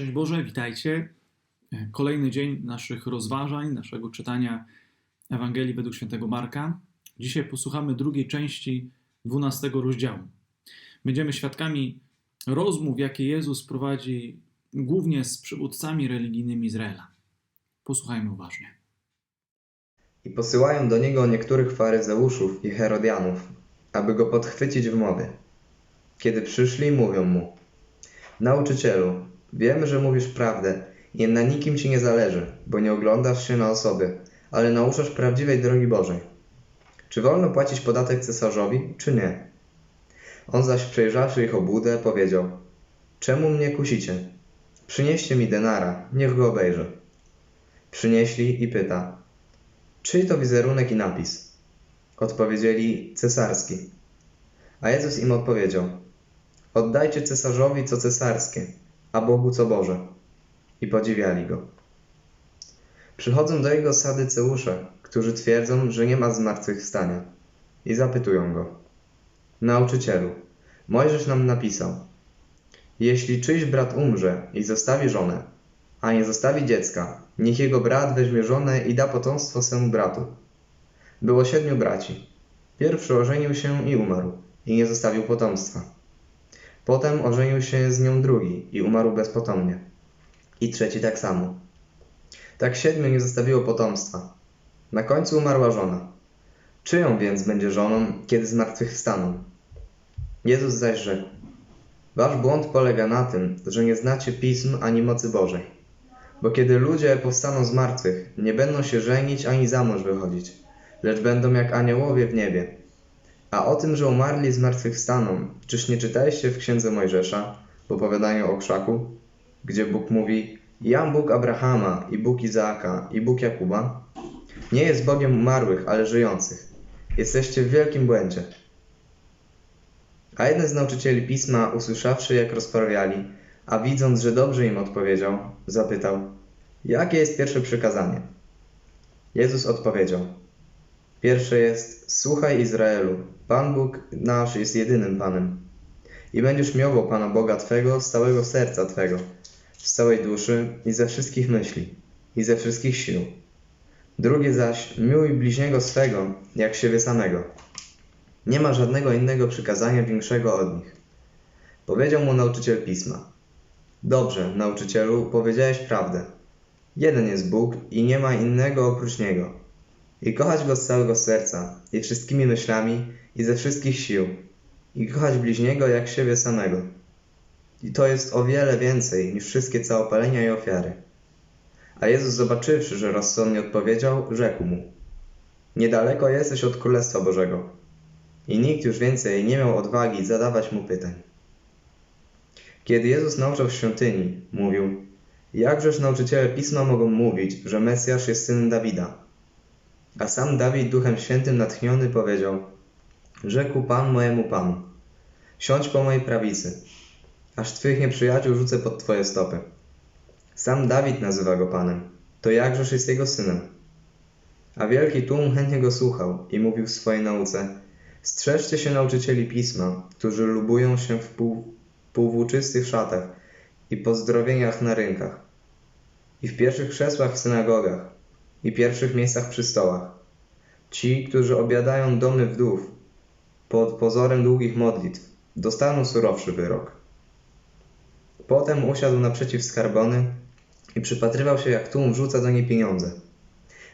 Szczęść Boże, witajcie. Kolejny dzień naszych rozważań, naszego czytania Ewangelii według świętego Marka. Dzisiaj posłuchamy drugiej części 12 rozdziału. Będziemy świadkami rozmów, jakie Jezus prowadzi głównie z przywódcami religijnymi Izraela. Posłuchajmy uważnie. I posyłają do niego niektórych faryzeuszów i herodianów, aby go podchwycić w mowie. Kiedy przyszli, mówią mu: Nauczycielu, wiemy, że mówisz prawdę i na nikim ci nie zależy, bo nie oglądasz się na osoby, ale nauczasz prawdziwej drogi Bożej. Czy wolno płacić podatek cesarzowi, czy nie? On zaś przejrzawszy ich obłudę, powiedział: Czemu mnie kusicie? Przynieście mi denara, niech go obejrzę. Przynieśli i pyta: Czyj to wizerunek i napis? Odpowiedzieli cesarski. A Jezus im odpowiedział: Oddajcie cesarzowi co cesarskie, a Bogu co Boże. I podziwiali go. Przychodzą do jego sadyceusze, którzy twierdzą, że nie ma zmartwychwstania, i zapytują go: Nauczycielu, Mojżesz nam napisał: Jeśli czyjś brat umrze i zostawi żonę, a nie zostawi dziecka, niech jego brat weźmie żonę i da potomstwo swemu bratu. Było siedmiu braci. Pierwszy ożenił się i umarł, i nie zostawił potomstwa. Potem ożenił się z nią drugi i umarł bezpotomnie. I trzeci tak samo. Tak siedmiu nie zostawiło potomstwa. Na końcu umarła żona. Czyją więc będzie żoną, kiedy zmartwychwstaną? Jezus zaś rzekł: Wasz błąd polega na tym, że nie znacie pism ani mocy Bożej. Bo kiedy ludzie powstaną z martwych, nie będą się żenić ani za mąż wychodzić, lecz będą jak aniołowie w niebie. A o tym, że umarli z martwych wstaną, czyż nie czytaliście w księdze Mojżesza, w opowiadaniu o krzaku, gdzie Bóg mówi: Jam Bóg Abrahama i Bóg Izaaka i Bóg Jakuba? Nie jest Bogiem umarłych, ale żyjących. Jesteście w wielkim błędzie. A jeden z nauczycieli pisma, usłyszawszy, jak rozprawiali, a widząc, że dobrze im odpowiedział, zapytał: Jakie jest pierwsze przykazanie? Jezus odpowiedział: Pierwsze jest: Słuchaj Izraelu, Pan Bóg nasz jest jedynym Panem. I będziesz miłował Pana Boga Twego z całego serca Twego, z całej duszy i ze wszystkich myśli, i ze wszystkich sił. Drugie zaś: Miłuj bliźniego swego, jak siebie samego. Nie ma żadnego innego przykazania większego od nich. Powiedział mu nauczyciel pisma: Dobrze, nauczycielu, powiedziałeś prawdę. Jeden jest Bóg i nie ma innego oprócz Niego. I kochać Go z całego serca, i wszystkimi myślami, i ze wszystkich sił. I kochać bliźniego jak siebie samego. I to jest o wiele więcej niż wszystkie całopalenia i ofiary. A Jezus zobaczywszy, że rozsądnie odpowiedział, rzekł mu: Niedaleko jesteś od Królestwa Bożego. I nikt już więcej nie miał odwagi zadawać mu pytań. Kiedy Jezus nauczał w świątyni, mówił: Jakżeż nauczyciele pisma mogą mówić, że Mesjasz jest synem Dawida? A sam Dawid Duchem Świętym natchniony powiedział: Rzekł Pan mojemu Panu: Siądź po mojej prawicy, aż Twych nieprzyjaciół rzucę pod Twoje stopy. Sam Dawid nazywa go Panem, to jakżeż jest jego synem? A wielki tłum chętnie go słuchał i mówił w swojej nauce: Strzeżcie się nauczycieli pisma, którzy lubują się w pół, półwłóczystych szatach i pozdrowieniach na rynkach, i w pierwszych krzesłach w synagogach, i pierwszych miejscach przy stołach. Ci, którzy obiadają domy wdów pod pozorem długich modlitw, dostaną surowszy wyrok. Potem usiadł naprzeciw skarbony i przypatrywał się, jak tłum wrzuca do niej pieniądze.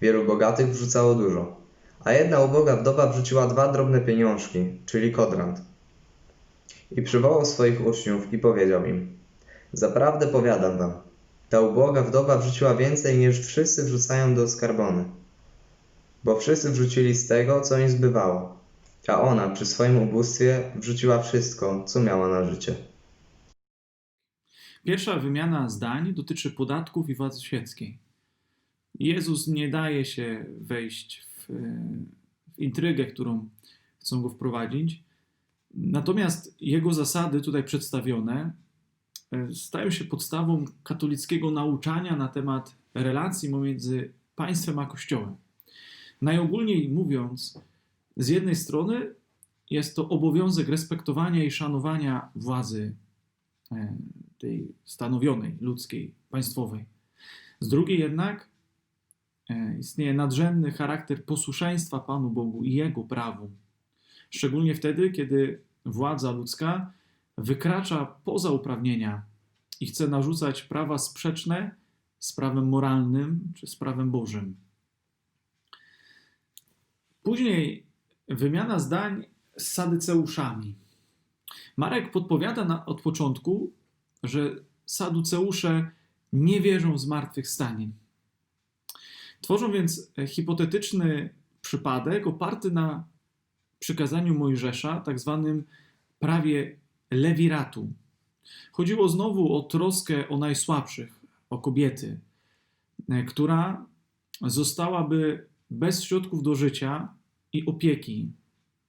Wielu bogatych wrzucało dużo, a jedna uboga wdowa wrzuciła dwa drobne pieniążki, czyli kodrant. I przywołał swoich uczniów i powiedział im: Zaprawdę powiadam wam, ta uboga wdowa wrzuciła więcej niż wszyscy wrzucają do skarbony. Bo wszyscy wrzucili z tego, co im zbywało, a ona przy swoim ubóstwie wrzuciła wszystko, co miała na życie. Pierwsza wymiana zdań dotyczy podatków i władzy świeckiej. Jezus nie daje się wejść w, w intrygę, którą chcą go wprowadzić. Natomiast jego zasady tutaj przedstawione e, stają się podstawą katolickiego nauczania na temat relacji pomiędzy państwem a kościołem. Najogólniej mówiąc, z jednej strony jest to obowiązek respektowania i szanowania władzy e, tej stanowionej, ludzkiej, państwowej. Z drugiej jednak e, istnieje nadrzędny charakter posłuszeństwa Panu Bogu i Jego prawu. Szczególnie wtedy, kiedy władza ludzka wykracza poza uprawnienia i chce narzucać prawa sprzeczne z prawem moralnym czy z prawem Bożym. Później wymiana zdań z sadyceuszami. Marek podpowiada na, od początku, że saduceusze nie wierzą w zmartwychwstanie. Tworzą więc hipotetyczny przypadek oparty na przykazaniu Mojżesza, tak zwanym prawie lewiratu. Chodziło znowu o troskę o najsłabszych, o kobiety, e, która zostałaby bez środków do życia i opieki.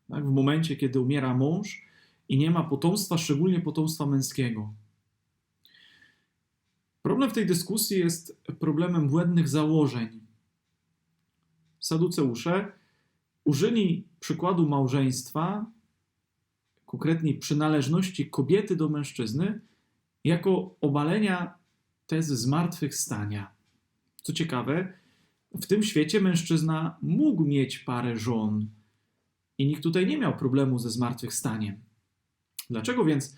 Tak? W momencie, kiedy umiera mąż i nie ma potomstwa, szczególnie potomstwa męskiego. Problem w tej dyskusji jest problemem błędnych założeń. Saduceusze użyli przykładu małżeństwa, konkretnie przynależności kobiety do mężczyzny, jako obalenia tezy zmartwychwstania. Co ciekawe, w tym świecie mężczyzna mógł mieć parę żon i nikt tutaj nie miał problemu ze zmartwychwstaniem. Dlaczego więc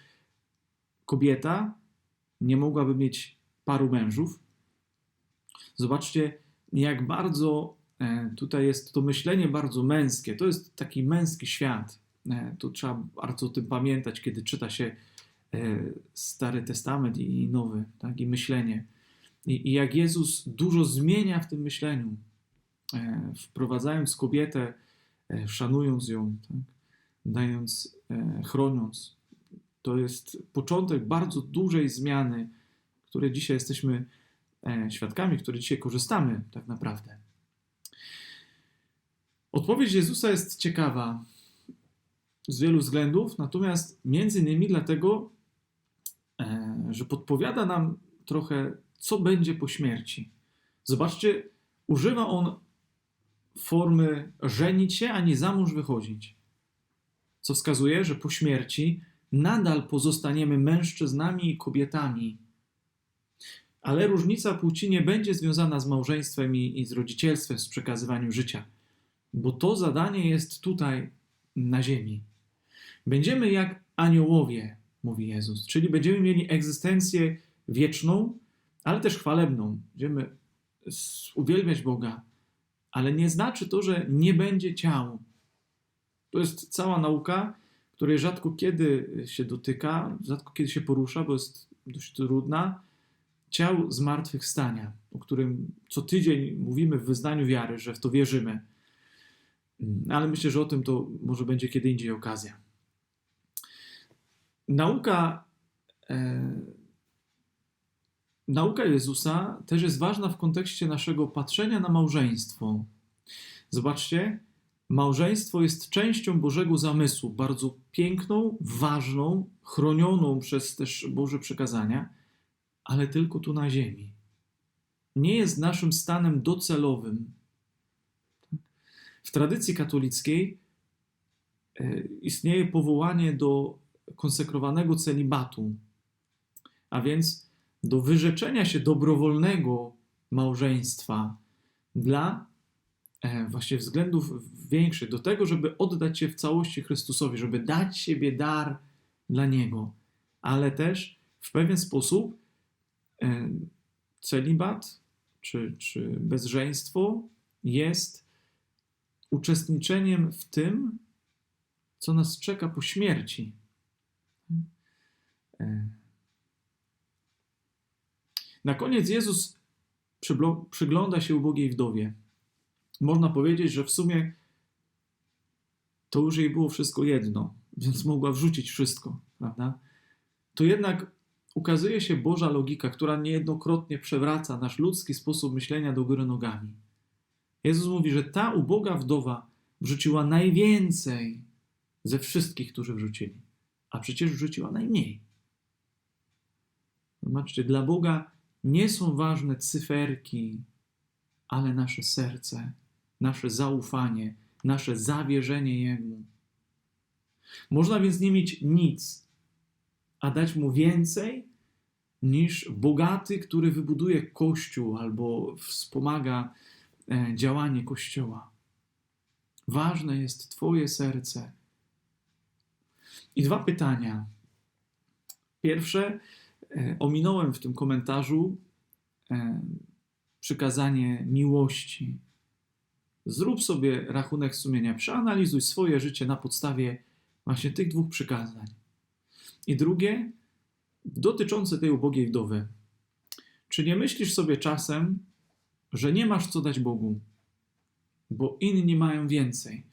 kobieta nie mogłaby mieć paru mężów? Zobaczcie, jak bardzo e, tutaj jest to myślenie bardzo męskie. To jest taki męski świat. E, To trzeba bardzo o tym pamiętać, kiedy czyta się e, Stary Testament i Nowy, tak? i myślenie. I, I jak Jezus dużo zmienia w tym myśleniu, e, wprowadzając kobietę, szanując ją, tak? dając, chroniąc. To jest początek bardzo dużej zmiany, której dzisiaj jesteśmy świadkami, które dzisiaj korzystamy tak naprawdę. Odpowiedź Jezusa jest ciekawa z wielu względów, natomiast między innymi dlatego, e, że podpowiada nam trochę, co będzie po śmierci. Zobaczcie, używa on formy żenić się, a nie za mąż wychodzić. Co wskazuje, że po śmierci nadal pozostaniemy mężczyznami i kobietami. Ale różnica płci nie będzie związana z małżeństwem i, i z rodzicielstwem, z przekazywaniem życia, bo to zadanie jest tutaj na ziemi. Będziemy jak aniołowie, mówi Jezus, czyli będziemy mieli egzystencję wieczną, ale też chwalebną. Będziemy uwielbiać Boga, ale nie znaczy to, że nie będzie ciał. To jest cała nauka, której rzadko kiedy się dotyka, rzadko kiedy się porusza, bo jest dość trudna. Ciał zmartwychwstania, o którym co tydzień mówimy w wyznaniu wiary, że w to wierzymy. Mm, Ale myślę, że o tym to może będzie kiedy indziej okazja. Nauka, e, nauka Jezusa też jest ważna w kontekście naszego patrzenia na małżeństwo. Zobaczcie, małżeństwo jest częścią Bożego zamysłu, bardzo piękną, ważną, chronioną przez też Boże przekazania, ale tylko tu na ziemi. Nie jest naszym stanem docelowym. W tradycji katolickiej e, istnieje powołanie do konsekrowanego celibatu, a więc do wyrzeczenia się dobrowolnego małżeństwa dla e, właśnie względów większych, do tego, żeby oddać się w całości Chrystusowi, żeby dać siebie dar dla Niego, ale też w pewien sposób e, celibat czy, czy bezżeństwo jest uczestniczeniem w tym, co nas czeka po śmierci. Na koniec Jezus przygląda się ubogiej wdowie. Można powiedzieć, że w sumie to już jej było wszystko jedno, więc mogła wrzucić wszystko, prawda? To jednak ukazuje się Boża logika, która niejednokrotnie przewraca nasz ludzki sposób myślenia do góry nogami. Jezus mówi, że ta uboga wdowa wrzuciła najwięcej ze wszystkich, którzy wrzucili, a przecież wrzuciła najmniej. Zobaczcie, dla Boga nie są ważne cyferki, ale nasze serce, nasze zaufanie, nasze zawierzenie Jemu. Można więc nie mieć nic, a dać Mu więcej niż bogaty, który wybuduje kościół albo wspomaga e, działanie kościoła. Ważne jest Twoje serce. I dwa pytania. Pierwsze, ominąłem w tym komentarzu e, przykazanie miłości. Zrób sobie rachunek sumienia, przeanalizuj swoje życie na podstawie właśnie tych dwóch przykazań. I drugie, dotyczące tej ubogiej wdowy. Czy nie myślisz sobie czasem, że nie masz co dać Bogu, bo inni mają więcej,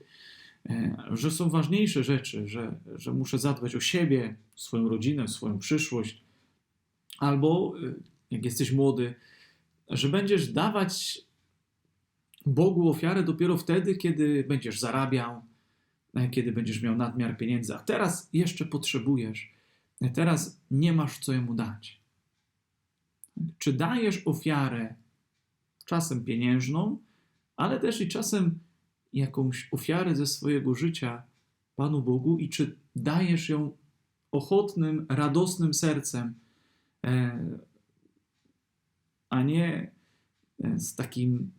e, że są ważniejsze rzeczy, że, że muszę zadbać o siebie, swoją rodzinę, swoją przyszłość, albo e, jak jesteś młody, że będziesz dawać Bogu ofiarę dopiero wtedy, kiedy będziesz zarabiał, e, kiedy będziesz miał nadmiar pieniędzy, a teraz jeszcze potrzebujesz, e, teraz nie masz co jemu dać. Czy dajesz ofiarę czasem pieniężną, ale też i czasem jakąś ofiarę ze swojego życia Panu Bogu? I czy dajesz ją ochotnym, radosnym sercem, a nie e, z takim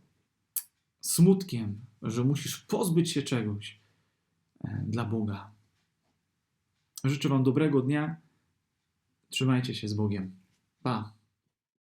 smutkiem, że musisz pozbyć się czegoś e, dla Boga. Życzę Wam dobrego dnia. Trzymajcie się z Bogiem. Pa.